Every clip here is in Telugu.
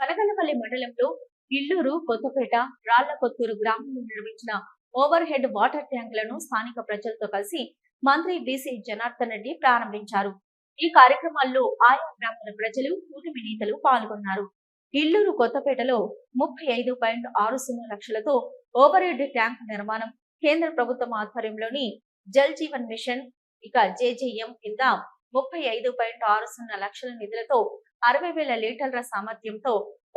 కనగనపల్లి మండలంలో ఇల్లూరు కొత్తపేట రాళ్ళకొత్తూరు గ్రామంలో నిర్మించిన ఓవర్ హెడ్ వాటర్ ట్యాంకులను స్థానిక ప్రజలతో కలిసి మంత్రి బీసీ జనార్దన్ రెడ్డి ప్రారంభించారు. ఈ కార్యక్రమాల్లో ఆయా గ్రామాల ప్రజలు కూటమి నేతలు పాల్గొన్నారు. ఇల్లూరు కొత్తపేటలో ముప్పై ఐదు పాయింట్ ఆరు సున్నా లక్షలతో ఓవర్ హెడ్ ట్యాంక్ నిర్మాణం కేంద్ర ప్రభుత్వం ఆధ్వర్యంలోని జల్ జీవన్ మిషన్ ఇక జేజేఎం కింద ముప్పై ఐదు పాయింట్ ఆరు సున్నా లక్షల నిధులతో అరవై వేల లీటర్ల సామర్థ్యంతో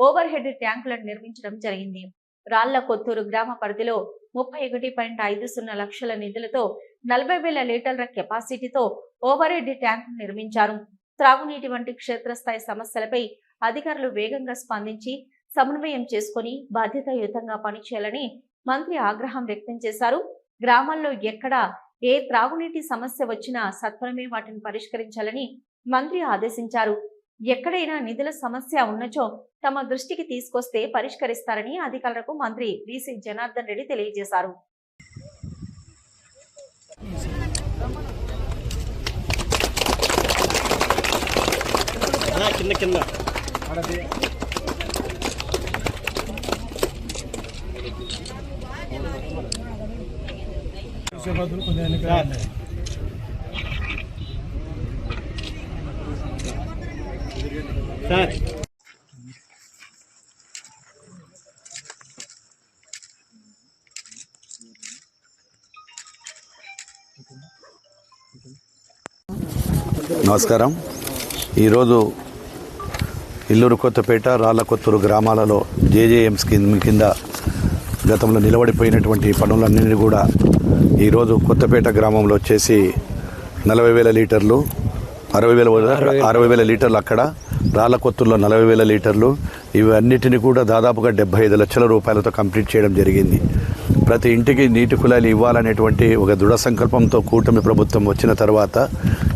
ఓవర్ హెడ్ ట్యాంకులను నిర్మించడం జరిగింది. రాళ్ళ కొత్తూరు గ్రామ పరిధిలో ముప్పై ఒకటి పాయింట్ ఐదు సున్నా లక్షల నిధులతో నలభై వేల లీటర్ల కెపాసిటీతో ఓవర్ హెడ్ ట్యాంకు నిర్మించారు. త్రాగునీటి వంటి క్షేత్రస్థాయి సమస్యలపై అధికారులు వేగంగా స్పందించి సమన్వయం చేసుకుని బాధ్యతాయుతంగా పనిచేయాలని మంత్రి ఆగ్రహం వ్యక్తం చేశారు. గ్రామాల్లో ఎక్కడ ఏ త్రాగునీటి సమస్య వచ్చినా సత్వరమే వాటిని పరిష్కరించాలని మంత్రి ఆదేశించారు. ఎక్కడైనా నిధుల సమస్య ఉన్నచో తమ దృష్టికి తీసుకొస్తే పరిష్కరిస్తారని అధికారులకు మంత్రి బీసీ జనార్దన్ రెడ్డి తెలియజేశారు. అలా కింద కింద. హైదరాబాద్లో కొంచెం ఎన్నికలు ఉన్నాయి. సార్ నమస్కారం. ఈరోజు ఇల్లూరు కొత్తపేట రాళ్ళకొత్తూరు గ్రామాలలో జేజేఎం స్కీమ్ కింద గతంలో నిలబడిపోయినటువంటి పనులన్నింటినీ కూడా ఈరోజు కొత్తపేట గ్రామంలో వచ్చేసి నలభై వేల లీటర్లు అరవై వేల అరవై వేల. లీటర్లు అక్కడ రాళ్ళకొత్తూరులో నలభై వేల లీటర్లు. ఇవన్నిటిని కూడా దాదాపుగా డెబ్బై ఐదు లక్షల రూపాయలతో కంప్లీట్ చేయడం జరిగింది. ప్రతి ఇంటికి నీటి కుళాయిలు ఇవ్వాలనేటువంటి ఒక దృఢ సంకల్పంతో కూటమి ప్రభుత్వం వచ్చిన తర్వాత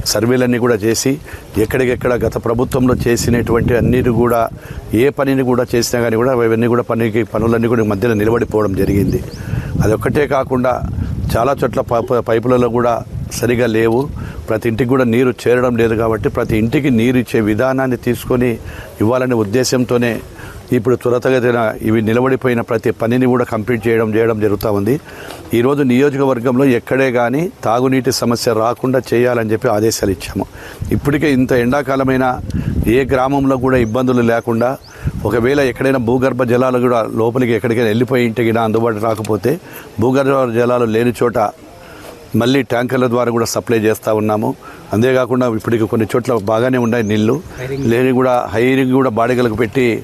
సర్వేలన్నీ కూడా చేసి ఎక్కడికెక్కడ గత ప్రభుత్వంలో చేసినటువంటి అన్నిటి కూడా ఏ పనిని కూడా చేసినా కానీ కూడా అవన్నీ కూడా పనికి పనులన్నీ కూడా మధ్యలో నిలబడిపోవడం జరిగింది. అదొక్కటే కాకుండా చాలా చోట్ల పైపు- పైపులలో కూడా సరిగా లేవు. ప్రతి ఇంటికి కూడా నీరు చేరడం లేదు కాబట్టి ప్రతి ఇంటికి నీరు ఇచ్చే విధానాన్ని తీసుకొని ఇవ్వాలనే ఉద్దేశంతోనే ఇప్పుడు త్వరతగతిన ఇవి నిలబడిపోయిన ప్రతి పనిని కూడా కంప్లీట్ చేయడం చేయడం జరుగుతూ ఉంది. ఈరోజు నియోజకవర్గంలో ఎక్కడే కానీ తాగునీటి సమస్య రాకుండా చేయాలని చెప్పి ఆదేశాలు ఇచ్చాము. ఇప్పటికే ఇంత ఎండాకాలమైన ఏ గ్రామంలో కూడా ఇబ్బందులు లేకుండా ఒకవేళ ఎక్కడైనా భూగర్భ జలాలు కూడా లోపలికి ఎక్కడికైనా వెళ్ళిపోయి ఇంటికి అందుబాటు రాకపోతే భూగర్భ జలాలు లేని చోట మళ్ళీ ట్యాంకర్ల ద్వారా కూడా సప్లై చేస్తూ ఉన్నాము. అంతేకాకుండా ఇప్పటికి కొన్ని చోట్ల బాగానే ఉన్నాయి నీళ్ళు. లేని కూడా హైరింగ్ కూడా బాడిగలకు పెట్టి